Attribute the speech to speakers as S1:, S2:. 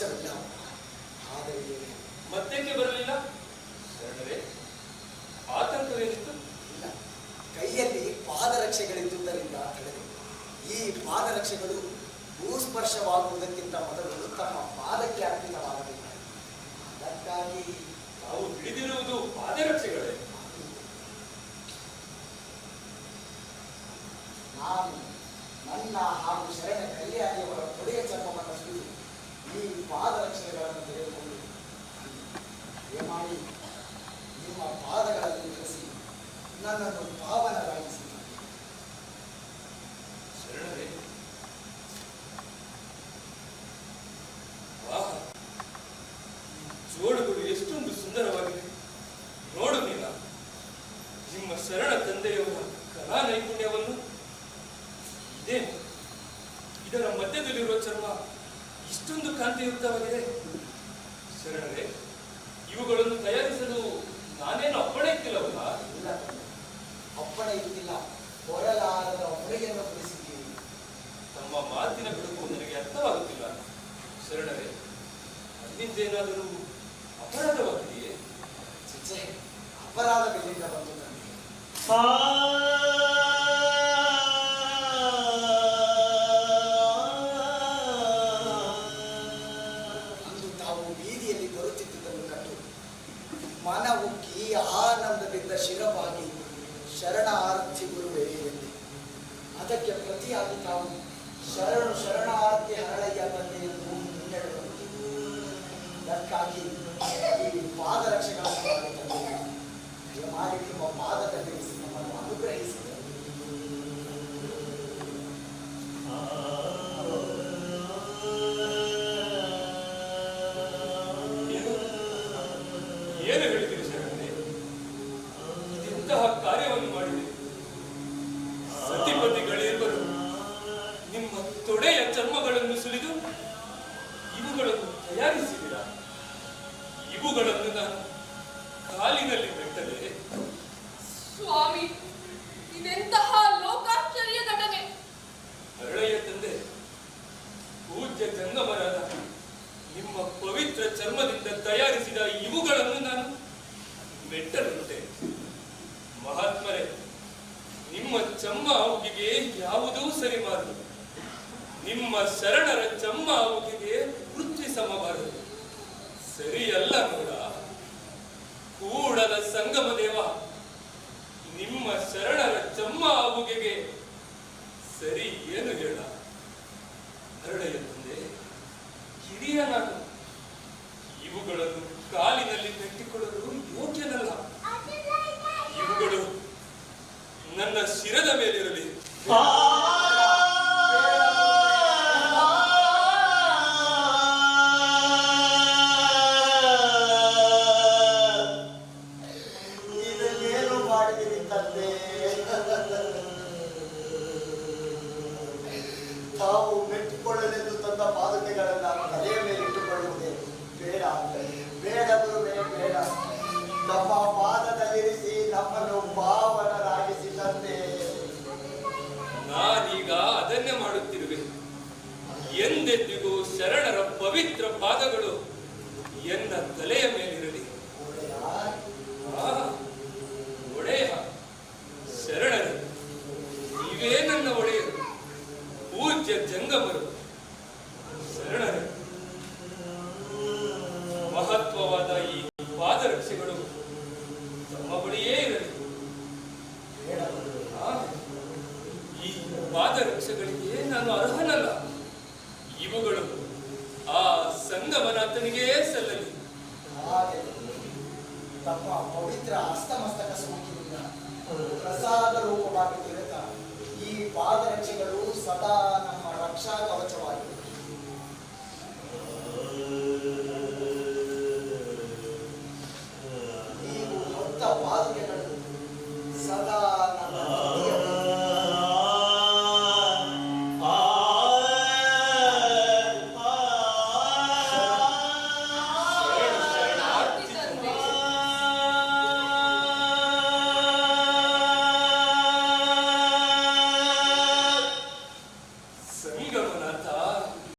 S1: ಪ್ರಪಂಚವಿಲ್ಲ
S2: ಆದರೆ ಮತ್ತೇಕೆ ಬರಲಿಲ್ಲ? ಆತಂಕವೇನಿತ್ತು? ಇಲ್ಲ. ಕೈಯಲ್ಲಿ ಪಾದರಕ್ಷೆಗಳಿದ್ದುದರಿಂದ ತಡೆದು ಈ
S1: ಪಾದರಕ್ಷೆಗಳು ಭೂಸ್ಪರ್ಶವಾಗುವುದಕ್ಕಿಂತ ಮೊದಲು ತಮ್ಮ ಪಾದಕ್ಕೆ ಅರ್ಪಿತವಾಗಬೇಕು. ಅದಕ್ಕಾಗಿ ತಾವು ಹಿಡಿದಿರುವುದು ಚರ್ಮ ಇಷ್ಟೊಂದು ಕಾಂತಿಯುಕ್ತವಾಗಿದೆ. ಶರಣರೇ ಇವುಗಳನ್ನು ತಯಾರಿಸಲು ನಾನೇನು ಅಪ್ಪಣೆ ಇತ್ತಿಲ್ಲವಲ್ಲ
S2: ಇಲ್ಲ. ಅಪ್ಪಣೆ ಇಟ್ಟಿಲ್ಲ. ಹೊರಲಾರದ ಹೊರೆಯನ್ನು ಹೊರಿಸಿದ್ದೀರಿ
S1: ತಮ್ಮ ಮಾತಿನ ಬಿಡುಗು ನನಗೆ ಅರ್ಥವಾಗುತ್ತಿಲ್ಲ. ಶರಣರೇ ಅಲ್ಲಿಂದೇನಾದರೂ ಅಪರಾಧವಾಗಿದೆಯೇ
S2: ಚಿಚ್ಚೆ ಅಪರಾಧಗಳಿಂದ ಬಂದು ನನಗೆ. ಶರಣ ಆರತಿ ಗುರುವೇ ಎಂದು. ಅದಕ್ಕೆ ಪ್ರತಿಯಾಗಿ ತಾವು ಶರಣು ಶರಣಾರ್ಥಿ ಹರಳಯ್ಯ ಬಂದೆ ಎಂದು ಮುನ್ನಡೆದರು ಅದಕ್ಕಾಗಿ ಈ ಪಾದರಕ್ಷೆಗಳನ್ನು ದಯಮಾಡಿ ನಿಮ್ಮ ಪಾದದಲ್ಲಿ ನಮ್ಮನ್ನು ಅನುಗ್ರಹಿಸಿದರು
S1: ಏನು ಏನು ಇಂತಹ ಶರಣರೇ ಇವುಗಳನ್ನು ತಯಾರಿಸಿದಿರ ಇವುಗಳನ್ನು ನಾನು ಕಾಲಿನಲ್ಲಿ ಬೆಟ್ಟದೆ
S3: ಸ್ವಾಮಿ ಇದೆಂತಹ ಲೋಕಾಶ್ಚರ್ಯ ಘಟನೆ?
S1: ಹರಳೆಯ ತಂದೆ ಪೂಜ್ಯ ಜಂಗಮರಾದ ನಿಮ್ಮ ಪವಿತ್ರ ಚರ್ಮದಿಂದ ತಯಾರಿಸಿದ ಇವುಗಳನ್ನು ನಾನು ಮೆಟ್ಟಲುಂಟೆ ಮಹಾತ್ಮರೇ ನಿಮ್ಮ ಚಮ್ಮ ಅವುಗಿಗೆ ಯಾವುದೂ ಸರಿ ಮಾಡದು ನಿಮ್ಮ ಶರಣರ ಚಮ್ಮ ಅವುಗಿಗೆ ಪೃಥ್ವಿ ಸಮಬಾರದು ಸರಿಯಲ್ಲ ನೋಡ ಕೂಡಲ ಸಂಗಮ ದೇವ ನಿಮ್ಮ ಶರಣರ ಚಮ್ಮ ಅವುಗೆಗೆ ಸರಿ ಏನು ಹೇಳ ಹರಳೆಯ ತಂದೆ ಹಿರಿಯ ನಾನು ಇವುಗಳನ್ನು ಕಾಲಿನಲ್ಲಿ ಕಟ್ಟಿಕೊಳ್ಳಲು ಯೋಗ್ಯನಲ್ಲ ಇವುಗಳು ನನ್ನ ಶಿರದ ಮೇಲಿರಲಿ
S2: ಇದನ್ನೇನು ಮಾಡಿದಿರಿ ತಂದೆ ತಾವು ಮೆಟ್ಟಿಕೊಳ್ಳಲೆಂದು ಪಾದಕೆಗಳನ್ನ ತಲೆಯ ಮೇಲೆ ಇಟ್ಟುಕೊಳ್ಳುವುದೇ ಬೇಡ ಬೇಡವರು ಬೇಡ. ನಮ್ಮ ಪಾದದಲ್ಲಿರಿಸಿ ನಮ್ಮನ್ನು ಭಾವನರಾಗಿಸಿ ತಂದೆ
S1: ನಾನೀಗ ಅದನ್ನೇ ಮಾಡುತ್ತಿರುವೆ. ಎಂದೆಂದಿಗೂ ಶರಣರ ಪವಿತ್ರ ಪಾದಗಳು ಎನ್ನ ತಲೆಯ ಮೇಲಿರಲಿ
S2: ಒಡೆಯ,
S1: ಆ, ಒಡೆಯ ಶರಣರು ನೀವೇ ನನ್ನ ಒಡೆಯರು ಪೂಜ್ಯ ಜಂಗಮರು ಶರಣರೇ ಮಹತ್ವವಾದ ಈ ಪಾದರಕ್ಷೆಗಳು ತಮ್ಮ ಬಳಿಯೇ ಇರಲಿ
S2: ಬೇಡ ಗುರುವೇ.
S1: ಆ, ಈ ಪಾದರಕ್ಷೆಗಳಿಗೆ ನಾನು ಅರ್ಹನಲ್ಲ. ಇವುಗಳು ಆ ಸಂಗಮನಾಥನಿಗೆ ಸಲ್ಲಲಿ.
S2: ತಮ್ಮ ಪವಿತ್ರ ಹಸ್ತಮಸ್ತಕ ಸೋಂಕಿನಿಂದ ಪ್ರಸಾದ ರೂಪವಾಗಿ ದೊರೆತ ಈ ಪಾದರಕ್ಷೆಗಳು ಸದಾ ನಮ್ಮ ರಕ್ಷಾ ಕವಚವಾಗಿವೆ